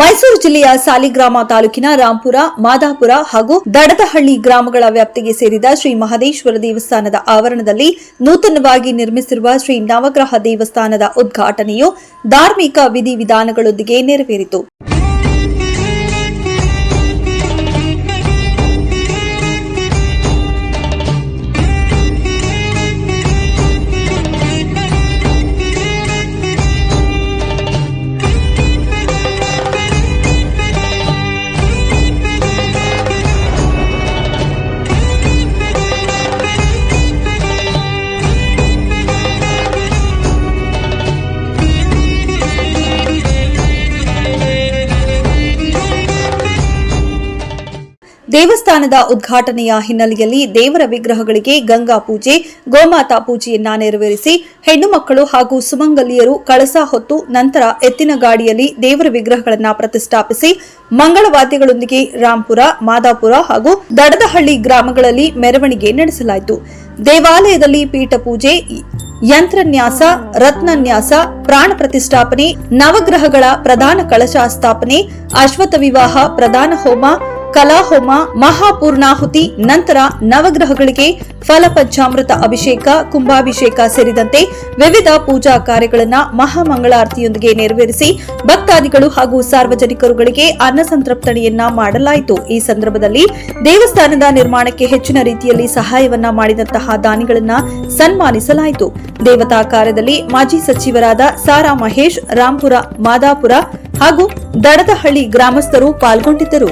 ಮೈಸೂರು ಜಿಲ್ಲೆಯ ಸಾಲಿಗ್ರಾಮ ತಾಲೂಕಿನ ರಾಂಪುರ, ಮಾದಾಪುರ ಹಾಗೂ ದಡದಹಳ್ಳಿ ಗ್ರಾಮಗಳ ವ್ಯಾಪ್ತಿಗೆ ಸೇರಿದ ಶ್ರೀ ಮಹದೇಶ್ವರ ದೇವಸ್ಥಾನದ ಆವರಣದಲ್ಲಿ ನೂತನವಾಗಿ ನಿರ್ಮಿಸಿರುವ ಶ್ರೀ ನವಗ್ರಹ ದೇವಸ್ಥಾನದ ಉದ್ಘಾಟನೆಯು ಧಾರ್ಮಿಕ ವಿಧಿವಿಧಾನಗಳೊಂದಿಗೆ ನೆರವೇರಿತು. ದೇವಸ್ಥಾನದ ಉದ್ಘಾಟನೆಯ ಹಿನ್ನೆಲೆಯಲ್ಲಿ ದೇವರ ವಿಗ್ರಹಗಳಿಗೆ ಗಂಗಾ ಪೂಜೆ, ಗೋಮಾತಾ ಪೂಜೆಯನ್ನ ನೆರವೇರಿಸಿ ಹೆಣ್ಣು ಮಕ್ಕಳು ಹಾಗೂ ಸುಮಂಗಲಿಯರು ಕಳಸ ಹೊತ್ತು ನಂತರ ಎತ್ತಿನ ಗಾಡಿಯಲ್ಲಿ ದೇವರ ವಿಗ್ರಹಗಳನ್ನು ಪ್ರತಿಷ್ಠಾಪಿಸಿ ಮಂಗಳವಾದ್ಯಗಳೊಂದಿಗೆ ರಾಂಪುರ, ಮಾದಾಪುರ ಹಾಗೂ ದಡದಹಳ್ಳಿ ಗ್ರಾಮಗಳಲ್ಲಿ ಮೆರವಣಿಗೆ ನಡೆಸಲಾಯಿತು. ದೇವಾಲಯದಲ್ಲಿ ಪೀಠ ಪೂಜೆ, ಯಂತ್ರನ್ಯಾಸ, ರತ್ನನ್ಯಾಸ, ಪ್ರಾಣ ಪ್ರತಿಷ್ಠಾಪನೆ, ನವಗ್ರಹಗಳ ಪ್ರಧಾನ ಕಳಶ ಸ್ಥಾಪನೆ ಅಶ್ವಥ ವಿವಾಹ, ಪ್ರಧಾನ ಹೋಮ ಕಲಾಹೋಮ, ಮಹಾಪೂರ್ಣಾಹುತಿ, ನಂತರ ನವಗ್ರಹಗಳಿಗೆ ಫಲಪಂಚಾಮೃತ ಅಭಿಷೇಕ, ಕುಂಭಾಭಿಷೇಕ ಸೇರಿದಂತೆ ವಿವಿಧ ಪೂಜಾ ಕಾರ್ಯಗಳನ್ನು ಮಹಾಮಂಗಳಾರತಿಯೊಂದಿಗೆ ನೆರವೇರಿಸಿ ಭಕ್ತಾದಿಗಳು ಹಾಗೂ ಸಾರ್ವಜನಿಕರುಗಳಿಗೆ ಅನ್ನ ಸಂತರ್ಪಣೆಯನ್ನ ಮಾಡಲಾಯಿತು. ಈ ಸಂದರ್ಭದಲ್ಲಿ ದೇವಸ್ಥಾನದ ನಿರ್ಮಾಣಕ್ಕೆ ಹೆಚ್ಚಿನ ರೀತಿಯಲ್ಲಿ ಸಹಾಯವನ್ನ ಮಾಡಿದಂತಹ ದಾನಿಗಳನ್ನ ಸನ್ಮಾನಿಸಲಾಯಿತು. ದೇವತಾ ಕಾರ್ಯದಲ್ಲಿ ಮಾಜಿ ಸಚಿವರಾದ ಸಾರಾ ಮಹೇಶ್ ರಾಂಪುರ, ಮಾದಾಪುರ ಹಾಗೂ ದಡದಹಳ್ಳಿ ಗ್ರಾಮಸ್ಥರು ಪಾಲ್ಗೊಂಡಿದ್ದರು.